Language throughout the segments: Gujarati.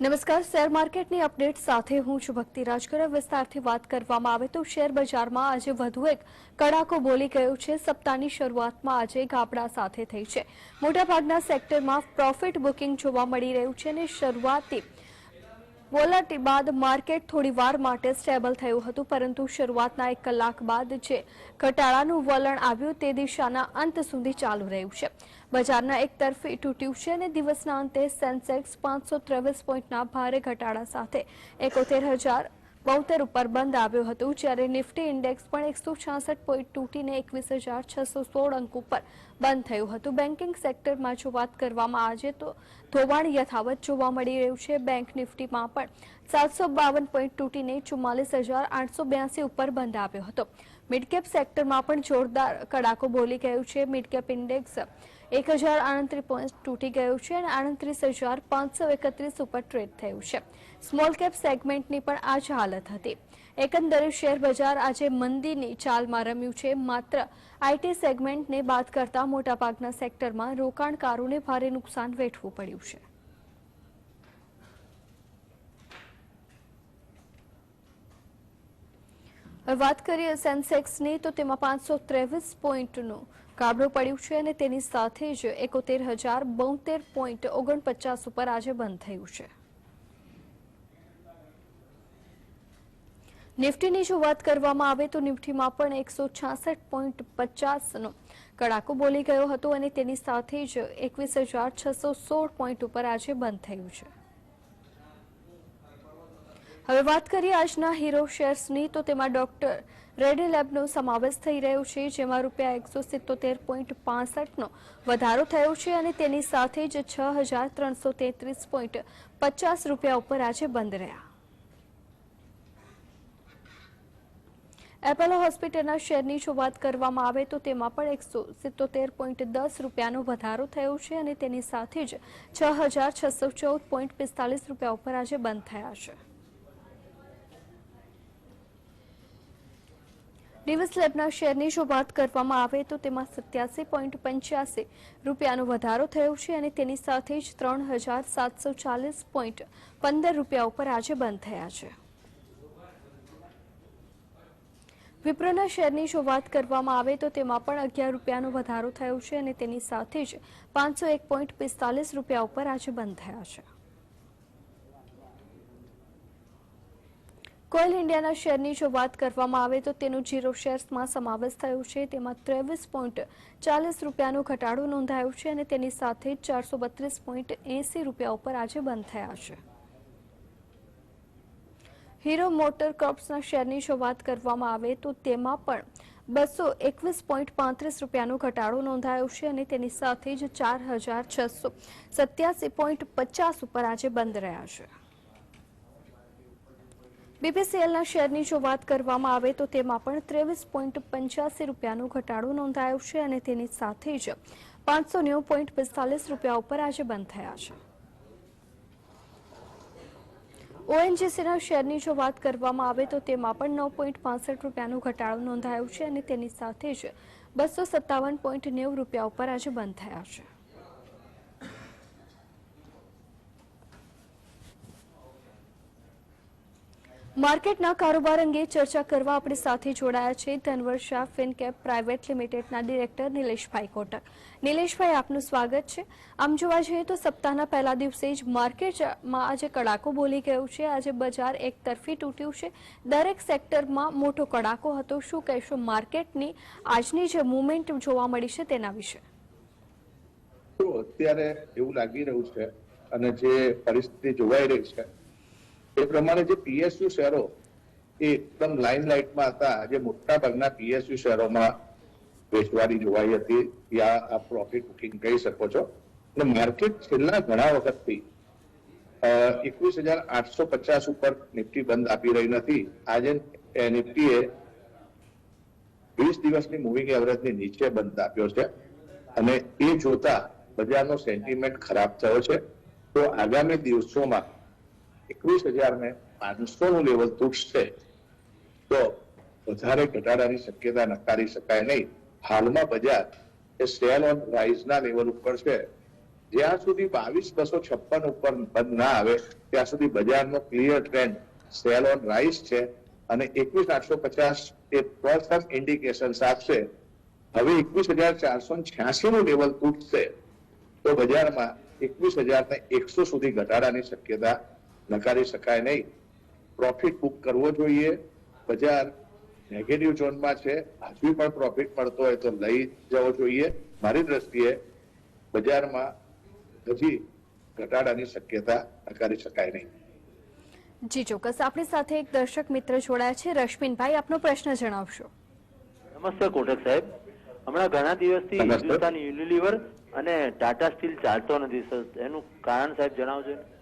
નમસ્કાર, શેર માર્કેટની અપડેટ સાથે હું છું ભક્તિ રાજગર. વિસ્તારથી વાત કરવામાં આવે તો શેર બજારમાં આજે વધુ એક કડાકો બોલી ગયો છે. સપ્તાહની શરૂઆતમાં આજે ગાબડા સાથે થઈ છે. મોટાભાગના સેક્ટરમાં પ્રોફિટ બુકિંગ જોવા મળી રહ્યું છે અને શરૂઆતી વોલાટી બાદ માર્કેટ થોડી વાર માટે સ્ટેબલ થયું હતું, પરંતુ શરૂઆતના એક કલાક બાદ જે ઘટાડાનું વલણ આવ્યું તે દિશાના અંત સુધી ચાલુ રહ્યું છે. બજારના એક તરફી તૂટ્યું છે અને દિવસના અંતે સેન્સેક્સ પાંચસો ત્રેવીસ પોઈન્ટના ભારે ઘટાડા સાથે એકોતેર હજાર બોતેર ઉપર બંધ આવ્યું હતું, જ્યારે નિફ્ટી ઇન્ડેક્સ પણ એકસો છાસઠ પોઈન્ટ તૂટીને એકવીસ હજાર છસો સોળ અંક ઉપર બંધ થયું હતું. બેન્કિંગ સેક્ટરમાં જો વાત કરવામાં આજે તો ધોવાણ યથાવત જોવા મળી રહ્યું છે. બેંક નિફ્ટીમાં પણ સાતસો બાવન પોઈન્ટ તૂટીને ચુમ્માલીસ હજાર આઠસો બ્યાસી ઉપર બંધ આવ્યો હતો. મિડકેપ સેક્ટરમાં પણ જોરદાર કડાકો બોલી ગયું છે. મિડકેપ ઇન્ડેક્સ એક હજાર આડત્રીસ પોઈન્ટ તૂટી ગયું છે અને આડત્રીસ હજાર પાંચસો એકત્રીસ ઉપર ટ્રેડ થયું છે. સ્મોલ કેપ સેગમેન્ટની પણ આ જ હાલત હતી. એકંદરે શેર બજાર આજે મંદીની ચાલમાં રમ્યું છે. માત્ર આઈટી સેગમેન્ટને બાદ કરતા મોટાભાગના સેક્ટરમાં રોકાણકારોને ભારે નુકસાન વેઠવું પડ્યું છે. વાત કરીએ સેન્સેક્સની, તો તેમાં પાંચસો ત્રેવીસ પોઈન્ટનું ગાબડું પડ્યું છે અને તેની સાથે જ એકોતેર હજાર બોતેર પોઈન્ટ ઓગણપચાસ ઉપર આજે બંધ થયું છે. નિફ્ટીની જો વાત કરવામાં આવે તો નિફ્ટીમાં પણ એકસો કડાકો બોલી ગયો હતો અને તેની સાથે જ એકવીસ હજાર છસો સોળ પોઈન્ટ ઉપર આજે બંધ થયું છે. હવે વાત કરીએ આજના હીરો શેર્સની, તો તેમાં ડોક્ટર રેડી લેબનો સમાવેશ થઈ રહ્યો છે, જેમાં રૂપિયા એકસો સિત્તોતેર પોઈન્ટ પાસઠનો વધારો થયો છે અને તેની સાથે જ છ હજાર ત્રણસો તેત્રીસ પોઈન્ટ પચાસ રૂપિયા ઉપર આજે બંધ રહ્યા. એપોલો હોસ્પિટલના શેરની જો વાત કરવામાં આવે તો તેમાં પણ એકસો સિત્તોતેર પોઈન્ટ દસ રૂપિયાનો વધારો થયો છે અને તેની સાથે જ છ હજાર છસો ચૌદ પોઈન્ટ પિસ્તાલીસ રૂપિયા ઉપર આજે બંધ થયા છે. ડિવિસ લેબના શેરની જો વાત કરવામાં આવે તો તેમાં સત્યાસી પોઈન્ટ પંચ્યાસી રૂપિયાનો વધારો થયો છે અને તેની સાથે જ ત્રણ હજાર સાતસો ચાલીસ પોઈન્ટ પંદર રૂપિયા ઉપર આજે બંધ થયા છે. વિપ્રોના શેરની જો વાત કરવામાં આવે તો તેમાં પણ અગિયાર રૂપિયાનો વધારો થયો છે અને તેની સાથે જ પાંચસો એક પોઈન્ટ પિસ્તાલીસ રૂપિયા ઉપર આજે બંધ થયા છે. કોઇલ ઇન્ડિયાના શેરની જો વાત કરવામાં આવે તો તેનો જીરો શેર્સમાં સમાવેશ થયો છે. તેમાં ત્રેવીસ પોઈન્ટ ચાલીસ રૂપિયાનો ઘટાડો નોંધાયો છે અને તેની સાથે ચારસો બત્રીસ પોઈન્ટ એંસી રૂપિયા ઉપર આજે બંધ થયા છે. હીરો મોટર કોર્પ્સના શેરની જો વાત કરવામાં આવે તો તેમાં પણ બસો એકવીસ પોઈન્ટ પાંત્રીસ રૂપિયાનો ઘટાડો નોંધાયો છે અને તેની સાથે જ ચાર હજાર છસો સત્યાસી પોઈન્ટ પચાસ ઉપર આજે બંધ રહ્યા છે. બીપીસીએલના શેરની જો વાત કરવામાં આવે તો તેમાં પણ ત્રેવીસ પોઈન્ટ પંચ્યાસી રૂપિયાનો ઘટાડો નોંધાયો છે અને તેની સાથે જ પાંચસો નેવું પોઈન્ટ પિસ્તાલીસ રૂપિયા ઉપર આજે બંધ થયા છે. ઓએનજીસીના શેરની જો વાત કરવામાં આવે તો તેમાં પણ નવ પોઈન્ટ પાસઠ રૂપિયાનો ઘટાડો નોંધાયો છે અને તેની સાથે જ બસો સત્તાવન પોઈન્ટ નેવું રૂપિયા ઉપર આજે બંધ થયા છે. માર્કેટના કારોબાર અંગે ચર્ચા કરવા આપણી સાથે જોડાયા છે ધનવર્ષા ફિનકેપ પ્રાઇવેટ લિમિટેડના ડિરેક્ટર નિલેશભાઈ કોટક. નિલેશભાઈ, આપનું સ્વાગત છે. આમ જોવા જઈએ તો સપ્તાહના પહેલા દિવસે જ માર્કેટમાં આજે કડાકો બોલી ગયું છે. આજે બજાર એક તરફી તૂટ્યું છે. દરેક સેક્ટરમાં મોટો કડાકો હતો. શું કહેશો માર્કેટની આજની જે મુવમેન્ટ જોવા મળી છે તેના વિશે? અત્યારે એવું લાગી રહ્યું છે અને જે પરિસ્થિતિ જોવાઈ રહી છે એ પ્રમાણે જે પીએસયુ શહેરો એ એકદમ લાઇન લાઇટમાં હતા. જે મોટા ભાગના પીએસયુ શહેરોમાં વેચવાની જોવાઈ હતી. ત્યાં આ પ્રોફિટ બુકિંગ કહી શકો છો. અને માર્કેટ છેલ્લા ઘણા વખતથી એકવીસ હજાર આઠસો પચાસ ઉપર નિફ્ટી બંધ આપી રહી નથી. આજે નિફ્ટીએ વીસ દિવસની મૂવિંગ એવરેજની નીચે બંધ આપ્યો છે. અને એ જોતા બજારનો સેન્ટિમેન્ટ ખરાબ થયો છે. તો આગામી દિવસોમાં એકવીસ હજાર ને પાંચસો નું લેવલ તૂટશે તો વધારે ઘટાડાની શક્યતા નકારી શકાય નહીં. હાલમાં બજાર એ સેલ ઓન રાઇઝ ના લેવલ ઉપર છે. જ્યાં સુધી બાવીસ બસો છપ્પન ઉપર બંધ ના આવે, ત્યાં સુધી બજારનો clear trend sell on rise છે અને એકવીસ આઠસો પચાસ એ પ્રથમ ઇન્ડિકેશન આપશે. હવે એકવીસ હજાર ચારસો છ્યાસી નું લેવલ તૂટશે તો બજારમાં એકવીસ હજાર ને એકસો સુધી ઘટાડાની શક્યતા નકારી શકાય નહીં. પ્રોફિટ બુક કરવો જોઈએ. બજાર નેગેટિવ ઝોનમાં છે. હજુ પણ પ્રોફિટ મળતો હોય તો લઈ જવો જોઈએ. મારી દ્રષ્ટિએ બજારમાં હજી ઘટાડાની શક્યતા નકારી શકાય નહીં. જી ચોક્કસ. આપણી સાથે એક દર્શક મિત્ર જોડાયા છે. રશ્મિનભાઈ આપનો પ્રશ્ન જણાવશો. નમસ્તે કોટક સાહેબ. હમણાં ઘણા દિવસથી હિન્દુસ્તાન યુનિલિવર અને ટાટા સ્ટીલ ચાલતો નથી સર. એનું કારણ સાહેબ જણાવજો ને.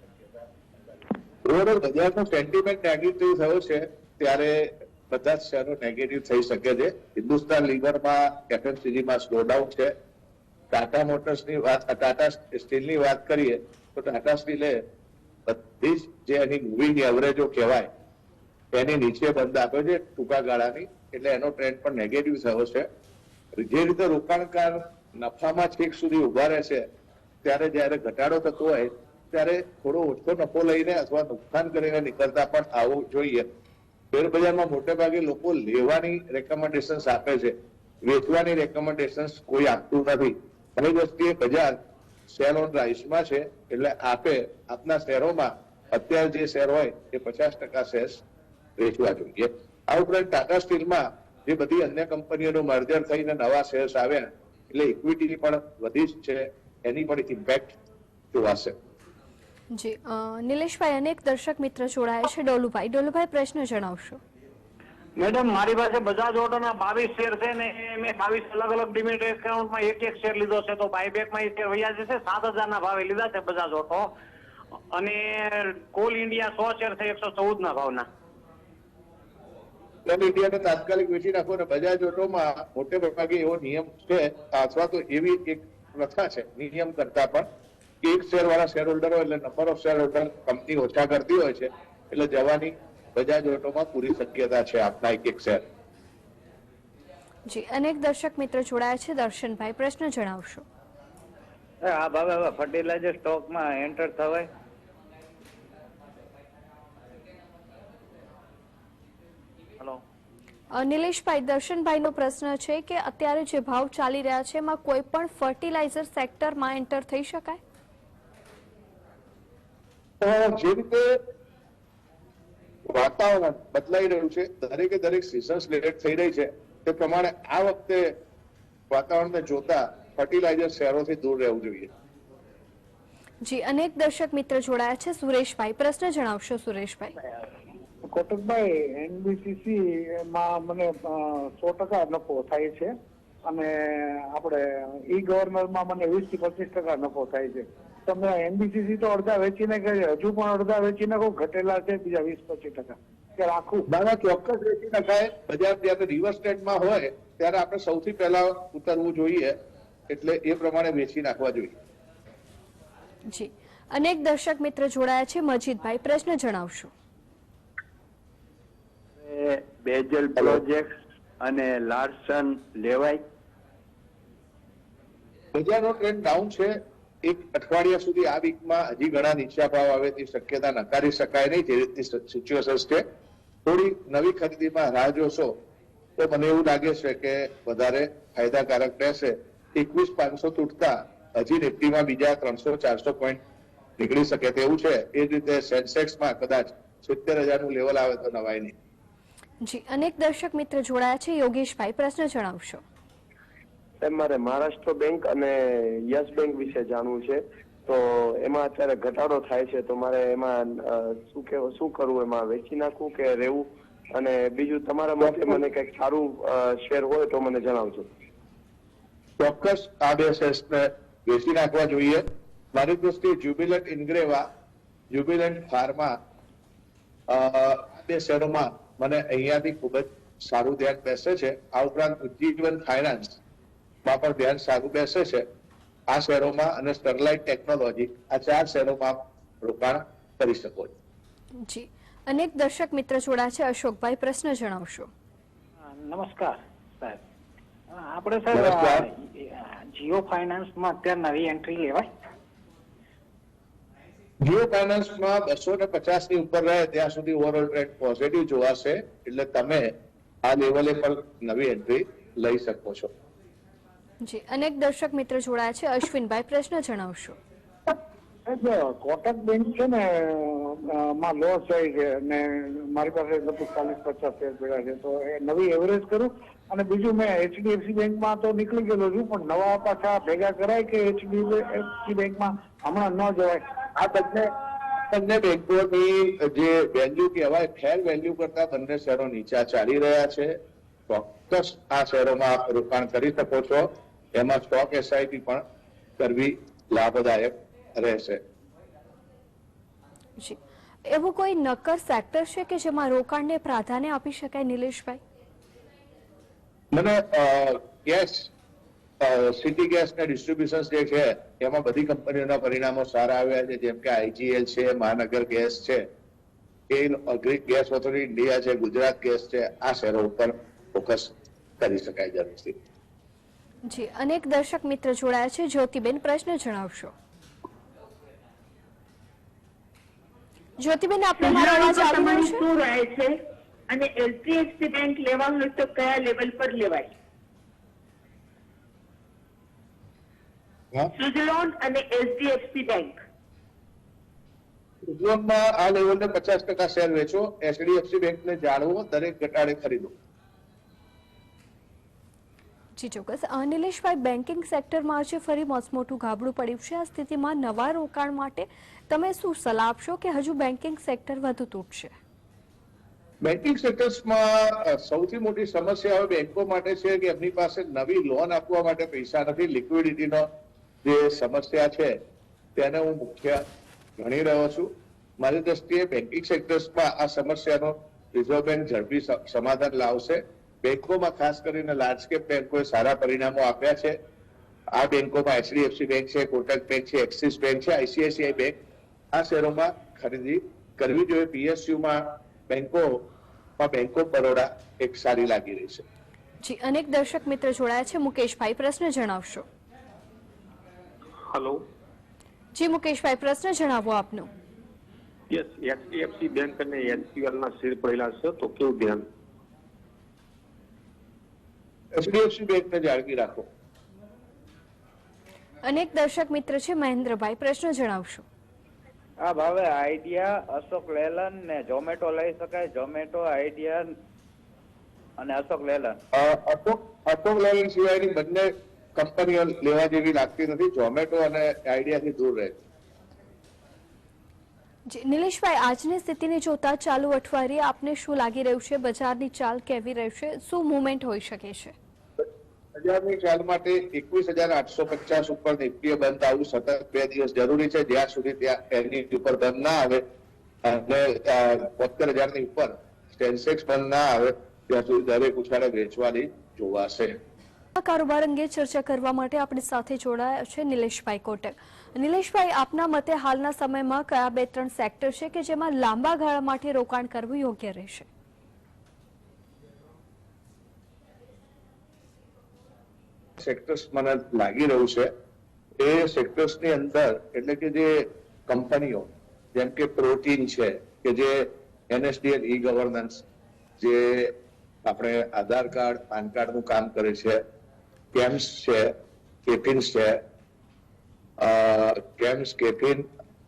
ઓવરઓલ બજારનો સેન્ટિમેન્ટ નેગેટિવ થયો છે, ત્યારે બધા જ શેરો નેગેટિવ થઈ શકે છે. હિન્દુસ્તાન લીવરમાં એફએમસીજીમાં સ્લોડાઉન છે. ટાટા મોટર્સની વાત ટાટા સ્ટીલની વાત કરીએ, તો ટાટા સ્ટીલે બધી જ જે એની મૂવિંગ એવરેજો કહેવાય, એની નીચે બંધ આપ્યો છે, ટૂંકા ગાળાની. એટલે એનો ટ્રેન્ડ પણ નેગેટિવ થયો છે. જે રીતે રોકાણકાર નફામાં છેક સુધી ઊભા રહે છે ત્યારે જ્યારે ઘટાડો થતો હોય ત્યારે થોડો ઓછો નફો લઈને અથવા નુકસાન કરીને નીકળતા પણ આવવું જોઈએ. શેર બજારમાં મોટે ભાગે લોકો લેવાની રેકમેન્ડેશન આપે છે. વેચવાની રેકમેન્ડેશન કોઈ આપતું નથી. મારી દ્રષ્ટિએ બજાર સેલ ઓન રાઇસમાં છે એટલે આપે આપના શેરોમાં અત્યારે જે શેર હોય એ પચાસ ટકા શેર વેચવા જોઈએ. આ ઉપરાંત ટાટા સ્ટીલમાં જે બધી અન્ય કંપનીઓનું મર્જર થઈને નવા શેર્સ આવ્યા, એટલે ઇક્વિટી પણ વધી છે. એની પણ ઇમ્પેક્ટ જોવાશે જી નિલેશભાઈ અનેક દર્શક મિત્ર જોડાયા છે ડોલુભાઈ. ડોલુભાઈ પ્રશ્ન જણાવશો. મેડમ મારી પાસે બજાજ ઓટોના બાવીસ શેર છે ને મેં બાવીસ અલગ અલગ ડિમેટ એકાઉન્ટમાં એક એક શેર લીધો છે. તો બાયબેકમાં એ શેર વૈયા જશે. સાત હજારના ભાવે લીધા છે બજાજ ઓટો. અને કોલ ઇન્ડિયા સો શેર છે એકસો ચૌદ ના ભાવના ઇન્ડિયાને તાત્કાલિક વેચી નાખો અને બજાજ ઓટોમાં મોટે ભાગે એવો નિયમ છે. અથવા તો એવી એક પ્રથા છે નિયમ કરતા પણ કે એક શેર વાળા શેર હોલ્ડર હોય એટલે number of share holder company ઓછા કરતી હોય છે એટલે જવાની બજાજ ઓટોમાં પૂરી શક્યતા છે આપના એક એક શેર જી અનેક દર્શક મિત્ર જોડાયા છે. દર્શનભાઈ પ્રશ્ન જણાવશો. આ ભાવે હવે ફર્ટિલાઇઝર સ્ટોકમાં એન્ટર થવાય. હલો નિલેશભાઈ દર્શનભાઈનો પ્રશ્ન છે કે અત્યારે જે ભાવ ચાલી રહ્યા છે એમાં કોઈ પણ ફર્ટિલાઇઝર સેક્ટરમાં એન્ટર થઈ શકાય? જે રીતે વાતાવરણ બદલાઈ રહ્યું છે દરેકે દરેક સિઝન લેટ થઈ રહી છે તે પ્રમાણે આ વખતે વાતાવરણને જોતા ફર્ટિલાઇઝર શહેરોથી દૂર રહેવું જોઈએ. જી અનેક દર્શક મિત્ર જોડાયા છે સુરેશભાઈ. પ્રશ્ન જણાવશો સુરેશભાઈ. કોટકભાઈ એનબીસીસી માં મને સો ટકા નફો થાય છે અને આપણે ઈ ગવર્નરમાં મને વીસથી પચીસ ટકા નફો થાય છે. તમે એનબીસીસી તો અડધા વેચીને કે હજુ પણ અડધા વેચીને કોઈ ઘટેલા છે બીજા વીસ પચીસ ટકા. કે રાખવું દાદા ચોક્કસ વેચી નખાય બજાર જ્યારે રિવર્સ ટ્રેન્ડમાં હોય ત્યારે આપણે સૌથી પહેલા ઉતરવું જોઈએ. એટલે એ પ્રમાણે વેચી નાખવા જોઈએ. જી. અનેક દર્શક મિત્ર જોડાયા છે. મજીદભાઈ પ્રશ્ન જણાવશો. બેજલ પ્રોજેક્ટ અને લાર્સન લેવાય. બજારનો ટ્રેન્ડ ડાઉન છે. એક અઠવાડિયા સુધી આ વીકમાં હજી ઘણા નીચા ભાવ આવે તે શક્યતા નકારી શકાય નહીં જે રીતની સિચ્યુએશન છે. થોડી નવી ખરીદીમાં રાહ જોશો તો મને એવું લાગે છે કે વધારે ફાયદાકારક રહેશે. એકવીસ પાંચસો તૂટતા હજી નિફ્ટીમાં બીજા ત્રણસો ચારસો પોઈન્ટ નીકળી શકે તેવું છે. એ જ રીતે સેન્સેક્સમાં કદાચ સિત્તેર હજારનું લેવલ આવે તો નવાય નહીં. જી, અનેક દર્શક મિત્ર જોડાયા છે. યોગેશભાઈ, પ્રશ્ન જણાવશો. મારે મહારાષ્ટ્ર બેંક અને યસ બેંક વિશે જાણવું છે. તો એમાં અત્યારે ઘટાડો થાય છે. તો મારે એમાં શું કે શું કરવું એમાં? વેચી નાખવું કે રહેવું? અને બીજું તમારા માટે મને કંઈક સારું શેર હોય તો મને જણાવજો. ચોક્કસ આ બે શેર્સને વેચી નાખવા જોઈએ. મારી દ્રષ્ટિએ જ્યુબિલન્ટ ઇન્ગ્રેવા, જ્યુબિલન્ટ ફાર્મા બે શેરોમાં મને અહીંયાથી ખૂબ જ સારું ધ્યાન બેસે છે. આ ઉપરાંત ઉજ્જીવન ફાઇનાન્સ માં પણ ધ્યાન સારું બેસે છે. આ શહેરોમાં અને સ્ટરલાઇટ ટેકનોલોજી આ ચાર શહેરોમાં રોકાણ કરી શકો છો. જી. અનેક દર્શક મિત્ર જોડા છે. અશોકભાઈ પ્રશ્ન જણાવશો. નમસ્કાર સાહેબ. આપણે. સાહેબ જીઓ ફાઇનાન્સમાં અત્યારે નવી એન્ટ્રી લેવાય. જીઓ ફાઇનાન્સમાં બસો ને પચાસની ઉપર રહે ત્યાં સુધી ઓવરઓલ ટ્રેન્ડ પોઝિટિવ જોવાશે. એટલે તમે આ લેવલે પર નવી એન્ટ્રી લઈ શકો છો. જી અનેક દર્શક મિત્ર જોડાયા છે. અશ્વિનભાઈ પ્રશ્ન જણાવશો. કોટક બેંક છે ને માં લોસ જાય છે ને મારી પાસે લગભગ ચાલીસ પચાસ શેર પડ્યા છે. તો એ નવી એવરેજ કરું અને બીજું મેં એચડીએફસી બેંકમાં તો નીકળી ગયેલો છું પણ નવા પાછા ભેગા કરાય કે એચડીએફસી બેંકમાં હમણાં ન જવાય? આ બંને બંને બેંકોની જે વેલ્યુ કહેવાય ફેર વેલ્યુ કરતા બંને શેરો નીચા ચાલી રહ્યા છે. ચોક્કસ આ શેરોમાં રોકાણ કરી શકો છો. એમાં સ્ટોક એસઆઈપી પણ કરવી લાભદાયક રહેશે. જી. એવું કોઈ નક્કર સેક્ટર છે કે જેમાં રોકાણને પ્રાધાન્ય આપી શકાય નિલેશભાઈ? મને ગેસ સિટી ગેસ ને ડિસ્ટ્રીબ્યુશન જે છે એમાં બધી કંપનીઓના પરિણામો સારા આવ્યા છે. જેમ કે આઈજીએલ છે મહાનગર ગેસ છે એ ગેસ ઓથોરિટી ઇન્ડિયા છે ગુજરાત ગેસ છે આ શેરો ઉપર ફોકસ કરી શકાય જરૂરથી. જી અનેક દર્શક મિત્ર જોડાયા છે. જ્યોતિબેન પ્રશ્ન જણાવશો? જ્યોતિબેન આપણે મારો અવાજ આવી રહ્યો છે શું રહે છે? અને એચડીએફસી બેંક લેવાનું હોય તો કયા લેવલ પર લેવાય? સુઝલોન અને એચડીએફસી બેંક ઉદ્યોગમાં આ લેવલને પચાસ ટકા શેર વેચો. એચડીએફસી બેંકને જાળવો દરેક ઘટાડે ખરીદો. જી ચોક્કસ. નિલેશભાઈ બેન્કિંગ સેક્ટરમાં આજે ફરી મોટું ગાબડું પડ્યું છે. આ સ્થિતિમાં નવા રોકાણ માટે તમે શું સલાહ આપશો કે હજુ બેન્કિંગ સેક્ટર વધુ તૂટશે? બેન્કિંગ સેક્ટર્સમાં સૌથી મોટી સમસ્યા હવે બેંકો માટે છે કે એમની પાસે નવી લોન આપવા માટે પૈસા નથી. લિક્વિડિટીનો જે સમસ્યા છે, તેને હું મુખ્ય ગણી રહ્યો છું. મારી દ્રષ્ટિએ બેન્કિંગ સેક્ટર્સમાં આ સમસ્યાનો રિઝર્વ બેંક ઝડપી સમાધાન લાવશે. બેંકોમાં ખાસ કરીને લાર્જ કેપ બેંકોએ સારા પરિણામો આપ્યા છે. આ બેંકોમાં એચડીએફસી બેંક છે કોટક બેંક છે એક્સિસ બેંક છે આઈસીઆઈસીઆઈ બેંક આ શેરોમાં ખરીદી કરવી જોઈએ. પીએસયુમાં બેંકોમાં બેંક ઓફ બરોડા એક સારી લાગી રહી છે. જી અનેક દર્શક મિત્ર જોડાયા છે. મુકેશભાઈ પ્રશ્ન જણાવશો? હલો. જી મુકેશભાઈ પ્રશ્ન જણાવો આપનો. યસ એચડીએફસી બેંક અને એનસીએલ ના શેર પડેલા છે તો કેવું ધ્યાન? એચડીએફસી બેંકને જાળવી રાખો. અનેક દર્શક મિત્ર છે મહેન્દ્રભાઈ પ્રશ્ન જણાવશો. આ ભાવે આઈડિયા અશોક લેલન ને ઝોમેટો લઈ શકાય ઝોમેટો આઈડિયા અને અશોક લેલન. અશોક અશોક લેલન સિવાયની બંને કંપનીઓ લેવા જેવી લાગતી નથી ઝોમેટો અને આઈડિયાથી દૂર રહે નિલેશભાઈ આજની સ્થિતિને જોતા ચાલુ અઠવાડિયે આપને શું લાગી રહ્યું છે? બજારની ચાલ કેવી રહેશે? શું મુવમેન્ટ હોઈ શકે છે? હજારની ચાલ માટે એકવીસ હજાર આઠસો પચાસ ઉપર નિફ્ટીએ બંધ આવ્યું સતત બે દિવસ જરૂરી છે. જ્યાં સુધી ત્યાં એની ઉપર બંધ ના આવે અને બોતેર હજારની ઉપર સેન્સેક્સ બંધ ના આવે, ત્યાં સુધી દરેક ઉછાળે વેચવાની જોવાશે. આ કારોબાર અંગે ચર્ચા કરવા માટે આપણી સાથે જોડાયા છે નિલેશભાઈ કોટક. નિલેશભાઈ, આપના મતે હાલના સમયમાં કયા બે ત્રણ સેક્ટર છે કે જેમાં લાંબા ગાળા માટે રોકાણ કરવું યોગ્ય રહેશે? સેક્ટર્સ મને લાગી રહ્યું છે, એ સેક્ટર્સની અંદર એટલે કે જે કંપનીઓ, જેમ કે પ્રોટીન છે, કે જે એનએસડીએલ ઈ ગવર્નન્સ જે આપણે આધાર કાર્ડ, પાન કાર્ડનું કામ કરે છે, કેમ્સ છે, કેફિન્સ છે કેમ્સ, કેફિન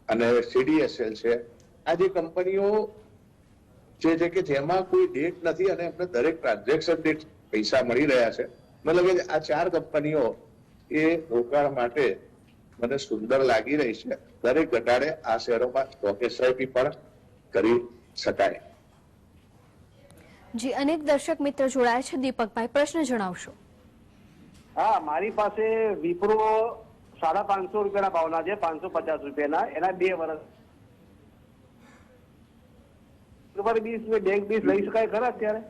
અને સીડીએસએલ છે. આ જે કંપનીઓ જે છે કે જેમાં કોઈ ડેટ નથી અને એમને દરેક ટ્રાન્ઝેક્શન દીઠ પૈસા મળી રહ્યા છે. મને કે આ ચાર કંપનીઓ એ રોકાણ માટે મને સુંદર લાગી રહી છે. દરેક ઘટાડે આ શહેરોમાં સ્ટોક એસઆઈપી પણ કરી શકાય. જી અનેક દર્શક મિત્ર જોડાયા છે. દીપકભાઈ પ્રશ્ન જણાવશો. હા મારી પાસે વિપ્રો સાડા પાંચસો રૂપિયાના ભાવના છે પાંચસો પચાસ રૂપિયાના. એના બે વર્ષ તમારે બીસ બેંક બીસ લઈ શકાય ખરા અત્યારે?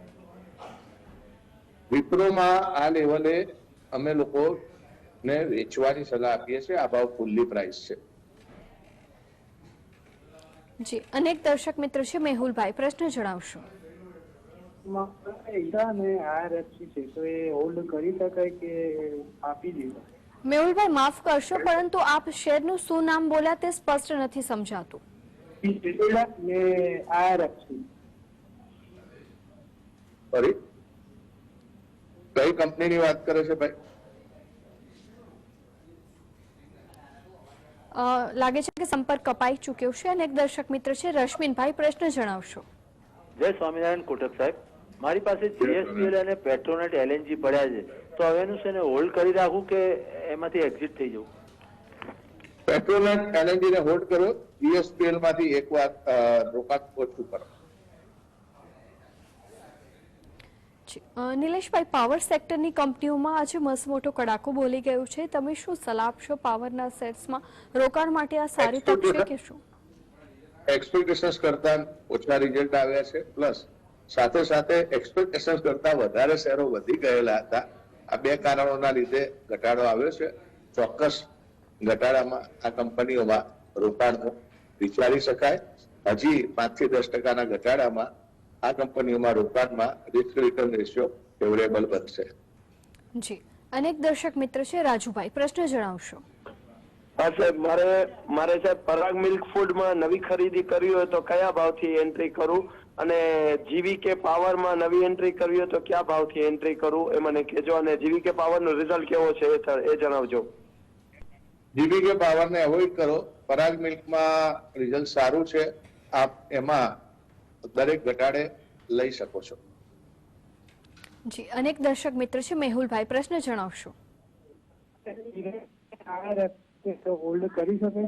વિપ્રોમાં આ લેવલે અમે લોકો ને વેચવાની સલાહ આપીએ છીએ. આ ભાવ ફૂલ્લી પ્રાઇસ છે. જી અનેક દર્શક મિત્ર છે મેહુલભાઈ પ્રશ્ન જણાવશો. ઈરા અને આરએફસી છે તો એ હોલ્ડ કરી શકાય કે આપી દેવાય મેહુલભાઈ માફ કરશો પરંતુ આપ શેરનું શું નામ બોલ્યા તે સ્પષ્ટ નથી સમજાતું. ને આરએફસી ફરી કઈ કંપનીની વાત કરે છે ભાઈ? લાગે છે કે સંપર્ક કપાઈ ચૂક્યો છે અને એક દર્શક મિત્ર છે રશ્મિનભાઈ પ્રશ્ન જણાવશો. જય સ્વામિનારાયણ કોટક સાહેબ. મારી પાસે જીએસપીએલ અને પેટ્રોનેટ એલએનજી પડ્યા છે. તો હવે એનું છે હોલ્ડ કરી રાખું કે એમાંથી એક્ઝિટ થઈ જવું? પેટ્રોનેટ એલએનજી ને હોલ્ડ કરો જીએસપીએલમાંથી એક વાર રોકાણ ઓછું કરો જી. અ, નિલેશભાઈ પાવર સેક્ટરની કંપનીઓમાં આજે મસમોટો કડાકો બોલી ગયો છે. તમે શું સલાહ આપશો પાવરના શેર્સમાં રોકાણ માટે આ સારી તક છે કે શું? એક્સપેક્ટેશન્સ કરતા ઓછા રિઝલ્ટ આવ્યા છે. પ્લસ સાથે સાથે એક્સપેક્ટેશન્સ કરતા વધારે શેરો વધી ગયેલા હતા. આ બે કારણોના લીધે ઘટાડો આવ્યો છે. ચોક્કસ ઘટાડામાં આ કંપનીઓમાં રોકાણ વિચારી શકાય. હજી પાંચથી દસ ટકાના ઘટાડામાં આ કંપનીઓમાં રોકાણમાં રિસ્ક રિટર્ન રેશિયો ફેવરેબલ બનશે. જી. અનેક દર્શક મિત્ર છે રાજુભાઈ પ્રશ્ન જણાવશો. હા સાહેબ મારે મારે સાહેબ પરાગ મિલ્ક ફૂડમાં નવી ખરીદી કરવી હોય તો કયા ભાવથી એન્ટ્રી કરું? અને જીવીકે પાવરમાં નવી એન્ટ્રી કરવી હોય તો કયા ભાવથી એન્ટ્રી કરું? એ મને કહેજો અને જીવીકે પાવરનો રિઝલ્ટ કેવો છે એ જણાવજો એ જણાવજો. જીબીકે પાવરને એવોઇડ કરો. પરાગ મિલ્કમાં રિઝલ્ટ સારું છે. આપ એમાં દરેક ઘટાડે લઈ શકો છો. જી અનેક દર્શક મિત્ર છે મેહુલભાઈ પ્રશ્ન જણાવશો. હોલ્ડ કરી શકે?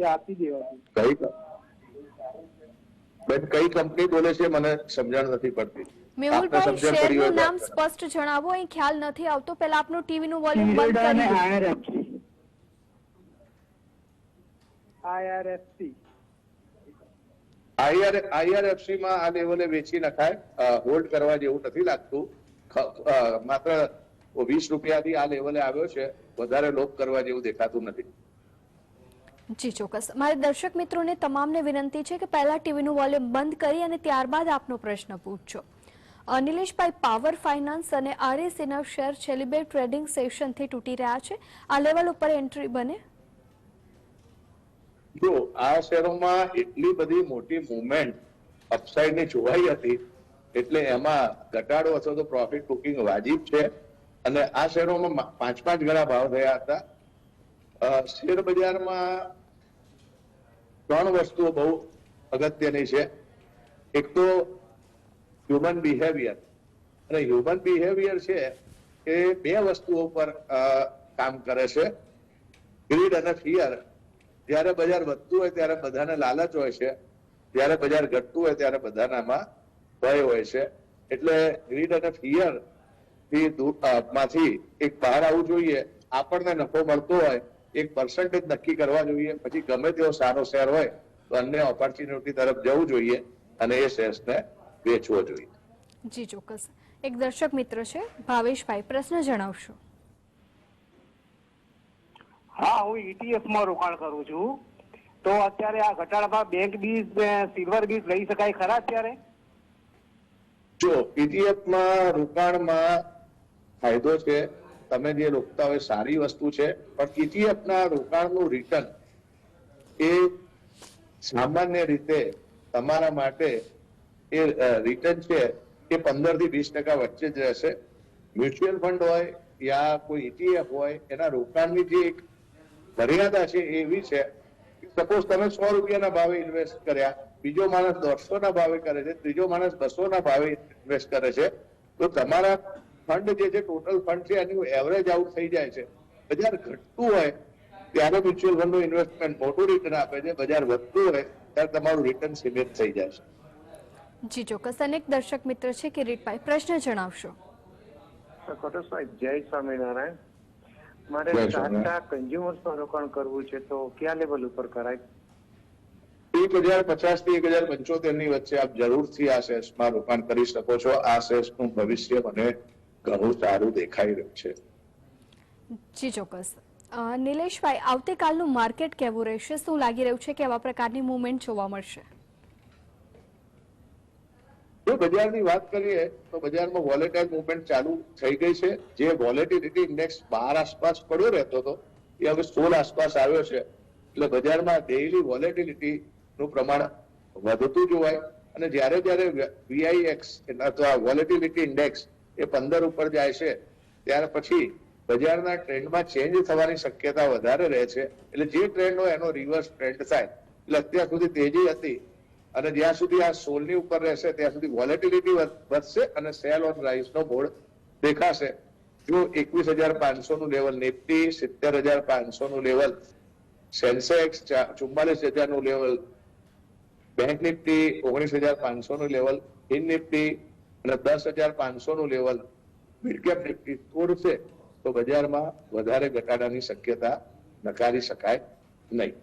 એ આપી દેવાથી કઈ બેન કઈ કંપની બોલે છે મને સમજણ નથી પડતી. મેહુલભાઈ શેરનું નામ સ્પષ્ટ જણાવો અહીં ખ્યાલ નથી આવતો. પહેલા આપનું ટીવીનું વોલ્યુમ બંધ કરી દો. આરએફસી આઈઆરએફસી આઈઆર આઈઆરએફસી આ લેવલે વેચી નખાય. હોલ્ડ કરવા જેવું નથી લાગતું. માત્ર વીસ રૂપિયાથી આ લેવલે આવ્યો છે. વધારે લોપ કરવા જેવું દેખાતું નથી. જી, ચોક્કસ. મારે દર્શક મિત્રોને તમામને વિનંતી છે કે પહેલા ટીવીનું વોલ્યુમ બંધ કરી અને ત્યારબાદ આપનો પ્રશ્ન પૂછજો નિલેશભાઈ, પાવર ફાઇનાન્સ અને આરએસીના શેર છેલ્લી બે ટ્રેડિંગ સેશનથી તૂટી રહ્યા છે. આ લેવલ ઉપર એન્ટ્રી બને? જો આ શેરોમાં એટલી બધી મોટી મુવમેન્ટ અપસાઇડની જોવાઈ હતી, એટલે એમાં ઘટાડો અથવા તો પ્રોફિટ બુકિંગ વાજિબ છે. અને આ શેરોમાં પાંચ પાંચ ગણા ભાવ થયા હતા. શેર બજારમાં ત્રણ વસ્તુઓ બહુ અગત્યની છે. એક તો હ્યુમન બિહેવિયર અને હ્યુમન બિહેવિયર છે એ બે વસ્તુઓ પર કામ કરે છે. ગ્રીડ અને ફિયર જ્યારે બજાર વધતું હોય ત્યારે બધાને લાલચ હોય છે. જ્યારે બજાર ઘટતું હોય ત્યારે બધાનામાં ભય હોય છે. એટલે ગ્રીડ અને ફિયરથી માંથી એક બહાર આવવું જોઈએ. આપણને નફો મળતો હોય, એક પર્સન્ટેજ નક્કી કરવા જોઈએ. પછી ગમે તેવો સારો શેર હોય, તો અન્ય ઓપોર્ચ્યુનિટી તરફ જવું જોઈએ અને એ શેર્સને વેચવો જોઈએ. જી, ચોક્કસ. એક દર્શક મિત્ર છે, ભાવેશભાઈ, પ્રશ્ન જણાવશો. હા, હું ઈટીએફમાં રોકાણ કરું છું. તો અત્યારે આ ઘટાડામાં બેંક બીજ સિલ્વર બીજ લઈ શકાય ખરા અત્યારે? જો ઈટીએફમાં રોકાણમાં ફાયદો છે. તમે જે રોકતા હોય સારી વસ્તુ છે. પણ ઈટીએફ ના રોકાણનું રિટર્ન એ સામાન્ય રીતે તમારા માટે એ રિટર્ન છે એ પંદરથી વીસ ટકા વચ્ચે જ રહેશે. મ્યુચ્યુઅલ ફંડ હોય યા કોઈ ઈટીએફ હોય, એના રોકાણની જે એક મર્યાદા છે એવી છે. સપોઝ તમે સો રૂપિયાના ભાવે ઇન્વેસ્ટ કર્યા બીજો માણસ દોઢસો ના ભાવે કરે છે ત્રીજો માણસ બસો ના ભાવે ઇન્વેસ્ટ કરે છે તો તમારા ફંડ જે છે ટોટલ ફંડ છે એનું એવરેજ આઉટ થઈ જાય છે. બજાર ઘટતું હોય ત્યારે મ્યુચ્યુઅલ ફંડનું ઇન્વેસ્ટમેન્ટ મોટું રિટર્ન આપે છે બજાર વધતું હોય ત્યારે તમારું રિટર્ન સીમિત થઈ જાય છે. જી ચોક્કસ. અનેક દર્શક મિત્ર છે કિરીટભાઈ પ્રશ્ન જણાવશો. કોટક સાહેબ જય સ્વામિનારાયણ. મારે. ટાટા કન્ઝ્યુમર્સમાં રોકાણ કરવું છે તો કયા લેવલ ઉપર કરાય? એક હજાર પચાસથી એક હજાર પંચોતેરની વચ્ચે આપ જરૂરથી આ શેર્સમાં રોકાણ કરી શકો છો. આ શેર્સનું ભવિષ્ય મને ઘણું સારું દેખાઈ રહ્યું છે. જી ચોક્કસ. નિલેશભાઈ આવતીકાલનું માર્કેટ કેવું રહેશે? શું લાગી રહ્યું છે કે આવા પ્રકારની મુવમેન્ટ જોવા મળશે? જો બજારની વાત કરીએ, તો બજારમાં વોલેટાઇલ મુવમેન્ટ ચાલુ થઈ ગઈ છે. જે વોલેટિલિટી ઇન્ડેક્સ બાર આસપાસ પડ્યો રહેતો હતો, એ હવે સોળ આસપાસ આવ્યો છે. એટલે બજારમાં ડેઇલી વોલેટિલિટી નું પ્રમાણ વધતું જોવાય. અને જ્યારે જ્યારે વીઆઈએક્સ અથવા વોલેટિલિટી ઇન્ડેક્સ એ પંદર ઉપર જાય છે, ત્યાર પછી બજારના ટ્રેન્ડમાં ચેન્જ થવાની શક્યતા વધારે રહે છે. એટલે જે ટ્રેન્ડ હોય એનો રિવર્સ ટ્રેન્ડ થાય. એટલે અત્યાર સુધી તેજી હતી. અને જ્યાં સુધી આ સોલની ઉપર રહેશે, ત્યાં સુધી વોલેટિલિટી વધશે અને સેલ ઓન રાઇઝ નો બોર્ડ દેખાશે. જો એકવીસ હજાર પાંચસો નું લેવલ નિફ્ટી સિત્તેર હજાર પાંચસો નું લેવલ સેન્સેક્સ ચુમ્માલીસ હજારનું લેવલ બેંક નિફ્ટી ઓગણીસ હજાર પાંચસો નું લેવલ ઇન નિફ્ટી અને દસ હજાર પાંચસો નું લેવલ મિડકેપ નિફ્ટી તોડશે, તો બજારમાં વધારે ઘટાડાની શક્યતા નકારી શકાય નહીં.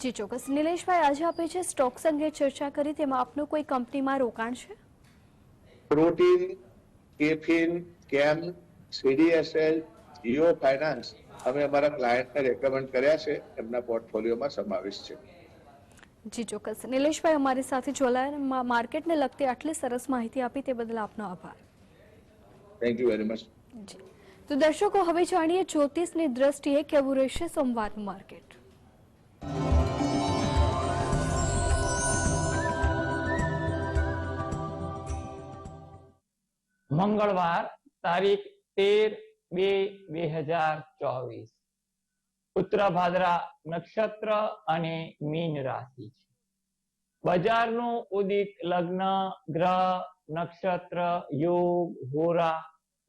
જી ચોક્કસ. નિલેશભાઈ આજે આપે જે સ્ટોક્સ અંગે ચર્ચા કરી તેમાં આપનું કોઈ કંપનીમાં રોકાણ છે? પ્રોટીન કેફિન કેમ સીડીએસએલ જીઓ ફાઇનાન્સ અમે અમારા ક્લાયન્ટને રેકમેન્ડ કર્યા છે. એમના પોર્ટફોલિયોમાં સમાવેશ છે. જી ચોક્કસ. નિલેશભાઈ અમારી સાથે જોડાયા માર્કેટને લગતી આટલી સરસ માહિતી આપી તે બદલ આપનો આભાર. થેન્ક યુ વેરી મચ જી. તો દર્શકો હવે જાણીએ જ્યોતિષની દ્રષ્ટિએ કેવું રહેશે સોમવારનું માર્કેટ. મંગળવાર તારીખ તેર બે બે હજાર ચોવીસ. ઉત્તર ભાદરા નક્ષત્ર અને મીન રાશિ છે. બજારનું ઉદિત લગ્ન, ગ્રહ, નક્ષત્ર, યોગ, હોરા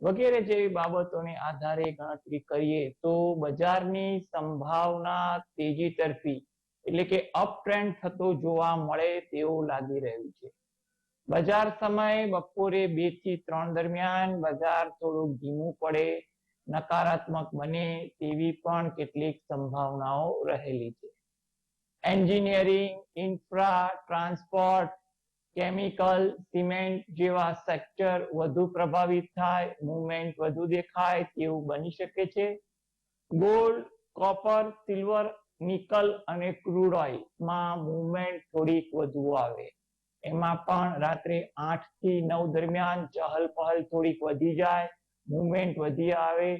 વગેરે જેવી બાબતોને આધારે ગણતરી કરીએ તો બજારની સંભાવના તેજી તરફી એટલે કે અપ ટ્રેન્ડ થતો જોવા મળે તેવું લાગી રહ્યું છે. બજાર સમય બપોરે બેથી ત્રણ દરમિયાન બજાર થોડું ધીમું પડે, નકારાત્મક બને તેવી પણ કેટલીક સંભાવનાઓ રહેલી છે. Engineering, infra, transport, chemical, cement જેવા સેક્ટર વધુ પ્રભાવિત થાય, મુવમેન્ટ વધુ દેખાય તેવું બની શકે છે. ગોલ્ડ, કોપર, સિલ્વર, નિકલ અને ક્રૂડ ઓઇલમાં મુવમેન્ટ થોડીક વધુ આવે. એમાં પણ રાત્રે આઠથી નવ દરમિયાન ચહલ પહલ થોડીક વધી જાય મુવમેન્ટ વધી આવે,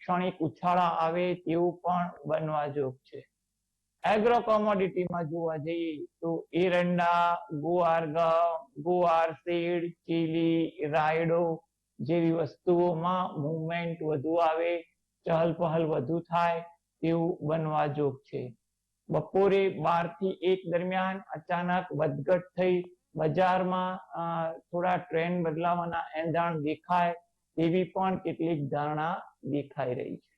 ક્ષણિક ઉછાળા આવે તેવું પણ બનવા જોગ છે. એગ્રો કોમોડિટીમાં જોવા જઈએ તો એરંડા ગુવાર ગુવાર સીડ ચીલી, રાયડો જેવી વસ્તુઓમાં મુવમેન્ટ વધુ આવે, ચહલ પહલ વધુ થાય તેવું બનવા જોગ છે. બપોરે બારથી એક દરમિયાન અચાનક વધઘટ થઈ બજારમાં થોડા ટ્રેન્ડ બદલાવાના એંધાણ દેખાય તેવી પણ કેટલીક ધારણા દેખાઈ રહી છે.